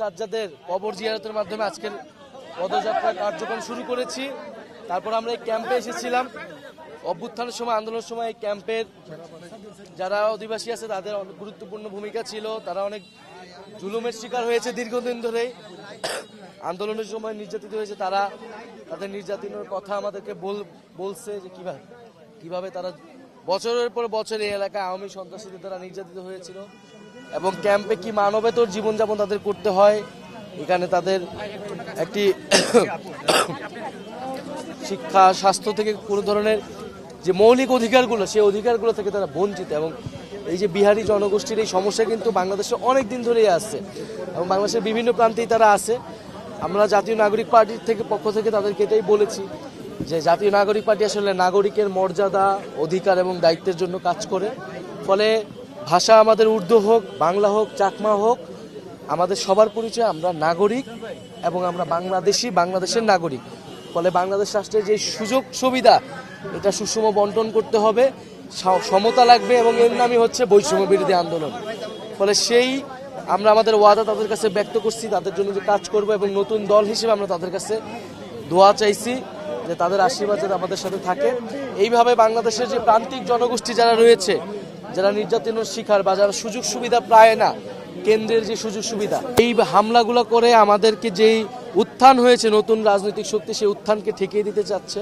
সাজ্জাদের কবর জিয়ারতের মাধ্যমে আজকের পদযাত্রা কার্যক্রম শুরু করেছি। তারপর আমরা এই ক্যাম্পে এসেছিলাম। অভ্যুত্থানের সময়, আন্দোলনের সময় এই ক্যাম্পের যারা অধিবাসী আছে, তাদের গুরুত্বপূর্ণ ভূমিকা ছিল। তারা অনেক জুলুমের শিকার হয়েছে দীর্ঘদিন ধরে আন্দোলনের সময় নির্যাতিত হয়েছে তারা। তাদের নির্যাতনের কথা আমাদেরকে বল, বলছে যে কীভাবে কীভাবে তারা বছরের পর বছর এই এলাকায় আওয়ামী সন্ত্রাসীদের দ্বারা নির্যাতিত হয়েছিল। এবং ক্যাম্পে কি মানবেতর জীবনযাপন তাদের করতে হয়? এখানে তাদের একটি শিক্ষা, স্বাস্থ্য থেকে কোনো ধরনের যে মৌলিক অধিকারগুলো, সেই অধিকারগুলো থেকে তারা বঞ্চিত এবং এই যে বিহারি জনগোষ্ঠীর এই সমস্যা কিন্তু বাংলাদেশে অনেক দিন ধরেই আসছে এবং বাংলাদেশের বিভিন্ন প্রান্তেই তারা আছে। আমরা জাতীয় নাগরিক পার্টির থেকে পক্ষ থেকে তাদেরকে এটাই বলেছি যে জাতীয় নাগরিক পার্টি আসলে নাগরিকের মর্যাদা, অধিকার এবং দায়িত্বের জন্য কাজ করে। ফলে ভাষা আমাদের উর্দু হোক, বাংলা হোক, চাকমা হোক, আমাদের সবার পরিচয় আমরা নাগরিক এবং আমরা বাংলাদেশি, বাংলাদেশের নাগরিক। ফলে বাংলাদেশ রাষ্ট্রের যে সুযোগ সুবিধা, এটা সুষম বন্টন করতে হবে সমতা লাগবে এবং এর নামই হচ্ছে বৈষম্য বিরোধী আন্দোলন। ফলে সেই আমরা আমাদের ওয়াদা তাদের কাছে ব্যক্ত করছি, তাদের জন্য যে কাজ করব এবং নতুন দল হিসেবে আমরা তাদের কাছে দোয়া চাইছি যে তাদের আশীর্বাদ যাতে আমাদের সাথে থাকে। এইভাবে বাংলাদেশের যে প্রান্তিক জনগোষ্ঠী যারা রয়েছে যারা নির্যাতনের শিকার বা যারা সুযোগ সুবিধা পায় না, কেন্দ্রের যে সুযোগ সুবিধা, এই হামলাগুলো করে আমাদেরকে যেই উত্থান হয়েছে, নতুন রাজনৈতিক শক্তি সেই উত্থানকে ঠেকিয়ে দিতে চাচ্ছে।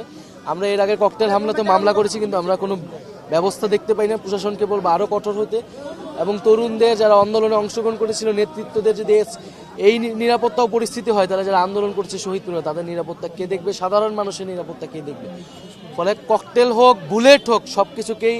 আমরা এর আগে ককটেল হামলাতে মামলা করেছি, কিন্তু আমরা কোনো ব্যবস্থা দেখতে পাই না। প্রশাসনকে বলব আরও কঠোর হতে এবং তরুণদের যারা আন্দোলনে অংশগ্রহণ করেছিল, নেতৃত্বদের যদি এই নিরাপত্তা পরিস্থিতি হয়, তারা যারা আন্দোলন করছে, শহীদ পরিবার তাদের নিরাপত্তা কে দেখবে? সাধারণ মানুষের নিরাপত্তা কে দেখবে? ফলে ককটেল হোক বুলেট হোক সব কিছুকেই